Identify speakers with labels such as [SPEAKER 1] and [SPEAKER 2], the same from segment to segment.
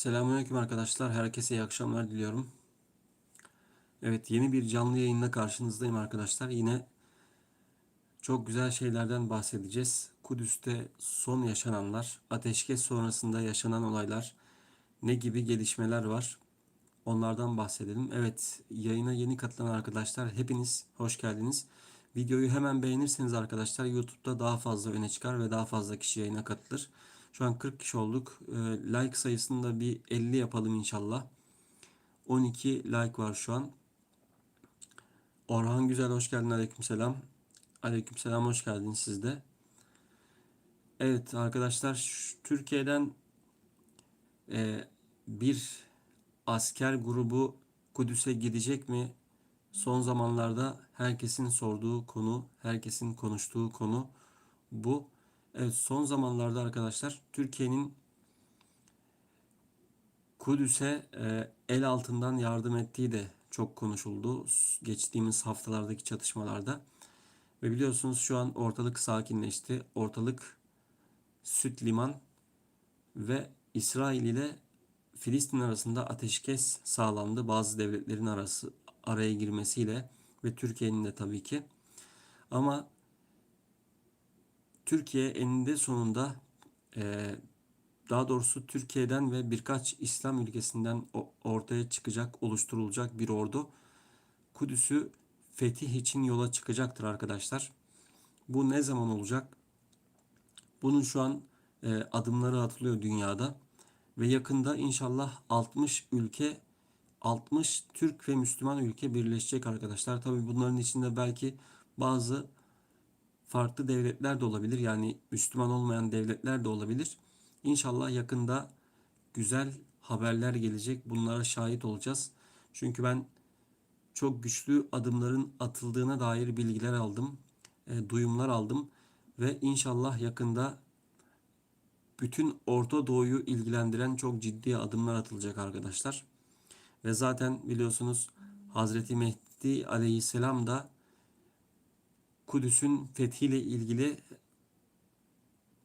[SPEAKER 1] Selamünaleyküm arkadaşlar. Herkese iyi akşamlar diliyorum. Evet, yeni bir canlı yayınla karşınızdayım arkadaşlar. Yine çok güzel şeylerden bahsedeceğiz. Kudüs'te son yaşananlar, ateşkes sonrasında yaşanan olaylar, ne gibi gelişmeler var? Onlardan bahsedelim. Evet, yayına yeni katılan arkadaşlar hepiniz hoş geldiniz. Videoyu hemen beğenirseniz arkadaşlar YouTube'da daha fazla öne çıkar ve daha fazla kişi yayına katılır. Şu an 40 kişi olduk. Ee, Like sayısını da bir 50 yapalım inşallah. 12 like var şu an. Orhan Güzel hoş geldin. Aleykümselam. Aleykümselam hoş geldin siz de. Evet arkadaşlar Türkiye'den e, bir asker grubu Kudüs'e gidecek mi? Son zamanlarda herkesin sorduğu konu, herkesin konuştuğu konu bu. Evet son zamanlarda arkadaşlar Türkiye'nin Kudüs'e e, el altından yardım ettiği de çok konuşuldu geçtiğimiz haftalardaki çatışmalarda. Ve biliyorsunuz şu an ortalık sakinleşti. Ortalık süt liman ve İsrail ile Filistin arasında ateşkes sağlandı. Bazı devletlerin arası araya girmesiyle ve Türkiye'nin de tabii ki. Ama Türkiye eninde sonunda e, daha doğrusu Türkiye'den ve birkaç İslam ülkesinden ortaya çıkacak, oluşturulacak bir ordu Kudüs'ü fetih için yola çıkacaktır arkadaşlar. Bu ne zaman olacak? Bunun şu an e, adımları atılıyor dünyada ve yakında inşallah 60 ülke 60 Türk ve Müslüman ülke birleşecek arkadaşlar. Tabii bunların içinde belki bazı farklı devletler de olabilir. Yani Müslüman olmayan devletler de olabilir. İnşallah yakında güzel haberler gelecek. Bunlara şahit olacağız. Çünkü ben çok güçlü adımların atıldığına dair bilgiler aldım. e, duyumlar aldım ve inşallah yakında bütün Orta Doğu'yu ilgilendiren çok ciddi adımlar atılacak arkadaşlar. Ve zaten biliyorsunuz Hazreti Mehdi Aleyhisselam da Kudüs'ün fethiyle ilgili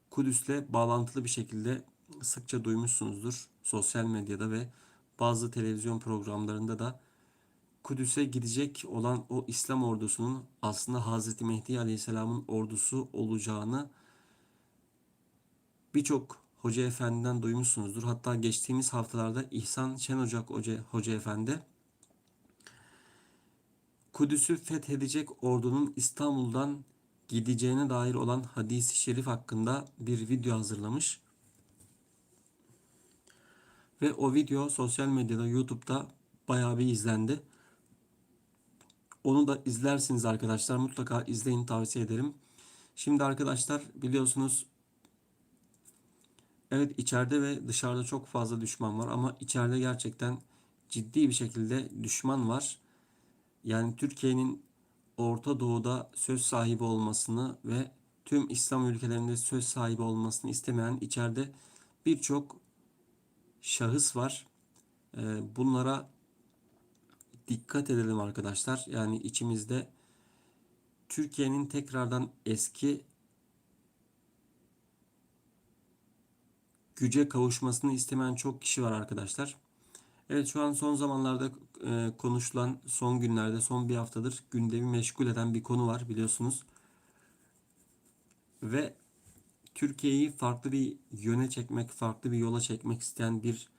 [SPEAKER 1] Kudüs'le bağlantılı bir şekilde sıkça duymuşsunuzdur sosyal medyada ve bazı televizyon programlarında da Kudüs'e gidecek olan o İslam ordusunun aslında Hazreti Mehdi Aleyhisselam'ın ordusu olacağını birçok hoca efendiden duymuşsunuzdur. Hatta geçtiğimiz haftalarda İhsan Şen Ocak Hoca, hoca efendi Kudüs'ü fethedecek ordunun İstanbul'dan gideceğine dair olan hadisi şerif hakkında bir video hazırlamış. Ve o video sosyal medyada, YouTube'da bayağı bir izlendi. Onu da izlersiniz arkadaşlar. Mutlaka izleyin tavsiye ederim. Şimdi arkadaşlar biliyorsunuz evet içeride ve dışarıda çok fazla düşman var ama içeride gerçekten ciddi bir şekilde düşman var. Yani Türkiye'nin Orta Doğu'da söz sahibi olmasını ve tüm İslam ülkelerinde söz sahibi olmasını istemeyen içeride birçok şahıs var. Ee, Bunlara dikkat edelim arkadaşlar. Yani içimizde Türkiye'nin tekrardan eski güce kavuşmasını istemeyen çok kişi var arkadaşlar. Evet şu an son zamanlarda e, konuşulan son günlerde son bir haftadır gündemi meşgul eden bir konu var biliyorsunuz. Ve Türkiye'yi farklı bir yöne çekmek, farklı bir yola çekmek isteyen bir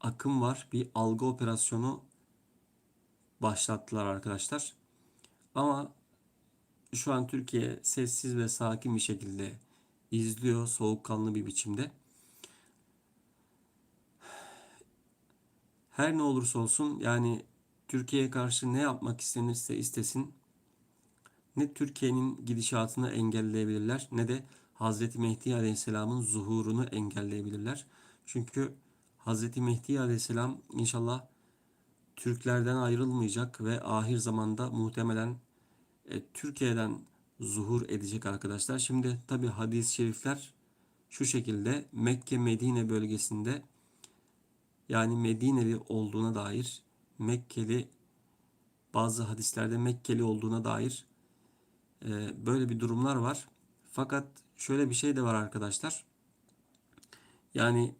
[SPEAKER 1] akım var. Bir algı operasyonu başlattılar arkadaşlar. Ama şu an Türkiye sessiz ve sakin bir şekilde izliyor soğukkanlı bir biçimde. Her ne olursa olsun yani Türkiye'ye karşı ne yapmak istenirse istesin ne Türkiye'nin gidişatını engelleyebilirler ne de Hazreti Mehdi Aleyhisselam'ın zuhurunu engelleyebilirler. Çünkü Hazreti Mehdi Aleyhisselam inşallah Türklerden ayrılmayacak ve ahir zamanda muhtemelen e, Türkiye'den zuhur edecek arkadaşlar. Şimdi tabi hadis-i şerifler şu şekilde Mekke Medine bölgesinde yani Medineli olduğuna dair Mekkeli bazı hadislerde Mekkeli olduğuna dair e, böyle bir durumlar var. Fakat şöyle bir şey de var arkadaşlar. Yani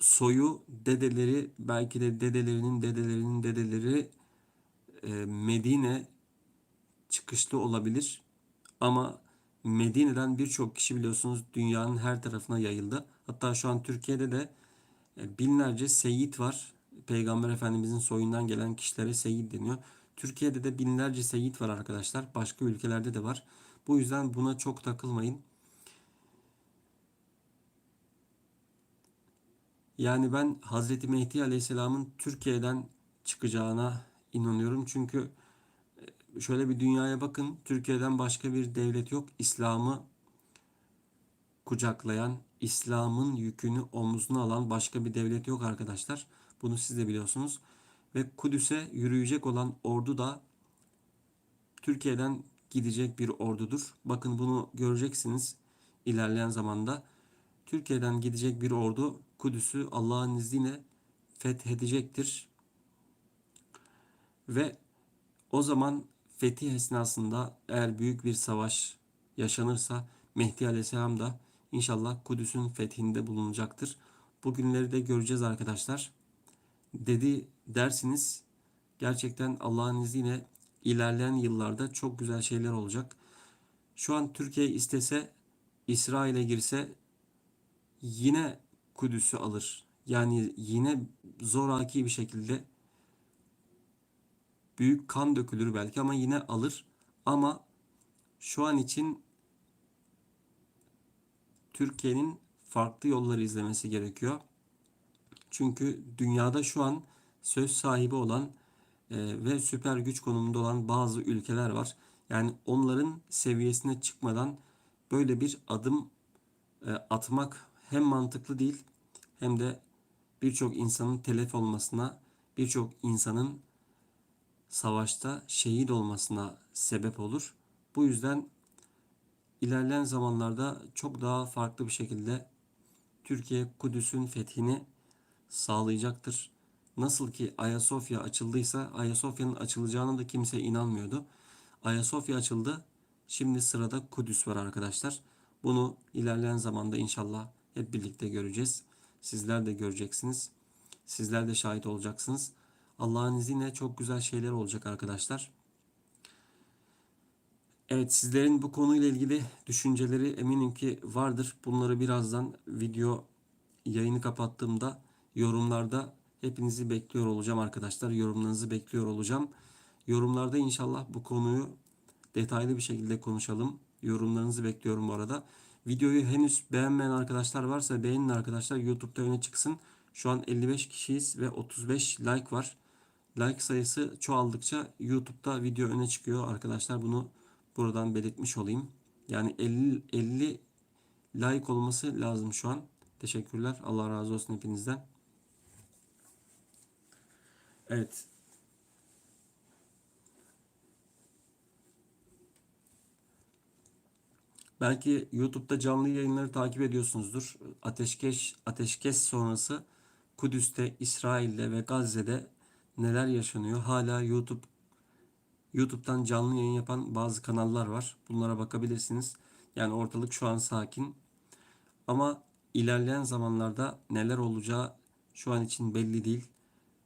[SPEAKER 1] soyu dedeleri belki de dedelerinin dedelerinin dedeleri e, Medine çıkışlı olabilir. Ama Medine'den birçok kişi biliyorsunuz dünyanın her tarafına yayıldı. Hatta şu an Türkiye'de de e, binlerce seyit var. Peygamber Efendimizin soyundan gelen kişilere seyit deniyor. Türkiye'de de binlerce seyit var arkadaşlar. Başka ülkelerde de var. Bu yüzden buna çok takılmayın. Yani ben Hazreti Mehdi Aleyhisselam'ın Türkiye'den çıkacağına inanıyorum. Çünkü şöyle bir dünyaya bakın. Türkiye'den başka bir devlet yok. İslam'ı kucaklayan, İslam'ın yükünü omzuna alan başka bir devlet yok arkadaşlar. Bunu siz de biliyorsunuz. Ve Kudüs'e yürüyecek olan ordu da Türkiye'den gidecek bir ordudur. Bakın bunu göreceksiniz ilerleyen zamanda. Türkiye'den gidecek bir ordu Kudüs'ü Allah'ın izniyle fethedecektir. Ve o zaman fetih esnasında eğer büyük bir savaş yaşanırsa Mehdi Aleyhisselam da inşallah Kudüs'ün fethinde bulunacaktır. Bu günleri de göreceğiz arkadaşlar. Dedi dersiniz gerçekten Allah'ın izniyle ilerleyen yıllarda çok güzel şeyler olacak. Şu an Türkiye istese İsrail'e girse yine Kudüs'ü alır. Yani yine zoraki bir şekilde büyük kan dökülür belki ama yine alır. Ama şu an için Türkiye'nin farklı yolları izlemesi gerekiyor. Çünkü dünyada şu an söz sahibi olan e, ve süper güç konumunda olan bazı ülkeler var. Yani onların seviyesine çıkmadan böyle bir adım e, atmak hem mantıklı değil hem de birçok insanın telef olmasına, birçok insanın savaşta şehit olmasına sebep olur. Bu yüzden ilerleyen zamanlarda çok daha farklı bir şekilde Türkiye Kudüs'ün fethini sağlayacaktır. Nasıl ki Ayasofya açıldıysa Ayasofya'nın açılacağına da kimse inanmıyordu. Ayasofya açıldı. Şimdi sırada Kudüs var arkadaşlar. Bunu ilerleyen zamanda inşallah hep birlikte göreceğiz. Sizler de göreceksiniz. Sizler de şahit olacaksınız. Allah'ın izniyle çok güzel şeyler olacak arkadaşlar. Evet sizlerin bu konuyla ilgili düşünceleri eminim ki vardır. Bunları birazdan video yayını kapattığımda yorumlarda hepinizi bekliyor olacağım arkadaşlar. Yorumlarınızı bekliyor olacağım. Yorumlarda inşallah bu konuyu detaylı bir şekilde konuşalım. Yorumlarınızı bekliyorum bu arada. Videoyu henüz beğenmeyen arkadaşlar varsa beğenin arkadaşlar. YouTube'da öne çıksın. Şu an 55 kişiyiz ve 35 like var. Like sayısı çoğaldıkça YouTube'da video öne çıkıyor arkadaşlar. Bunu buradan belirtmiş olayım. Yani 50 50 like olması lazım şu an. Teşekkürler. Allah razı olsun hepinizden. Evet. Belki YouTube'da canlı yayınları takip ediyorsunuzdur. Ateşkes ateşkes sonrası Kudüs'te, İsrail'de ve Gazze'de neler yaşanıyor? Hala YouTube YouTube'dan canlı yayın yapan bazı kanallar var. Bunlara bakabilirsiniz. Yani ortalık şu an sakin. Ama ilerleyen zamanlarda neler olacağı şu an için belli değil.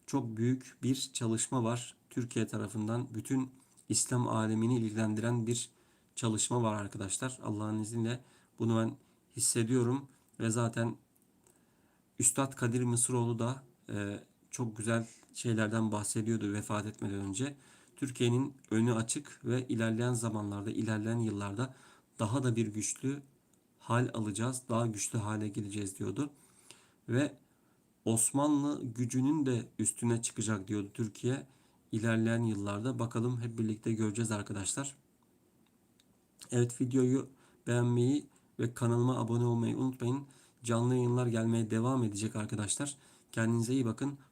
[SPEAKER 1] Çok büyük bir çalışma var Türkiye tarafından. Bütün İslam alemini ilgilendiren bir çalışma var arkadaşlar. Allah'ın izniyle bunu ben hissediyorum ve zaten Üstad Kadir Mısıroğlu da e, çok güzel şeylerden bahsediyordu vefat etmeden önce. Türkiye'nin önü açık ve ilerleyen zamanlarda, ilerleyen yıllarda daha da bir güçlü hal alacağız. Daha güçlü hale geleceğiz diyordu. Ve Osmanlı gücünün de üstüne çıkacak diyordu Türkiye. İlerleyen yıllarda bakalım hep birlikte göreceğiz arkadaşlar. Evet videoyu beğenmeyi ve kanalıma abone olmayı unutmayın. Canlı yayınlar gelmeye devam edecek arkadaşlar. Kendinize iyi bakın.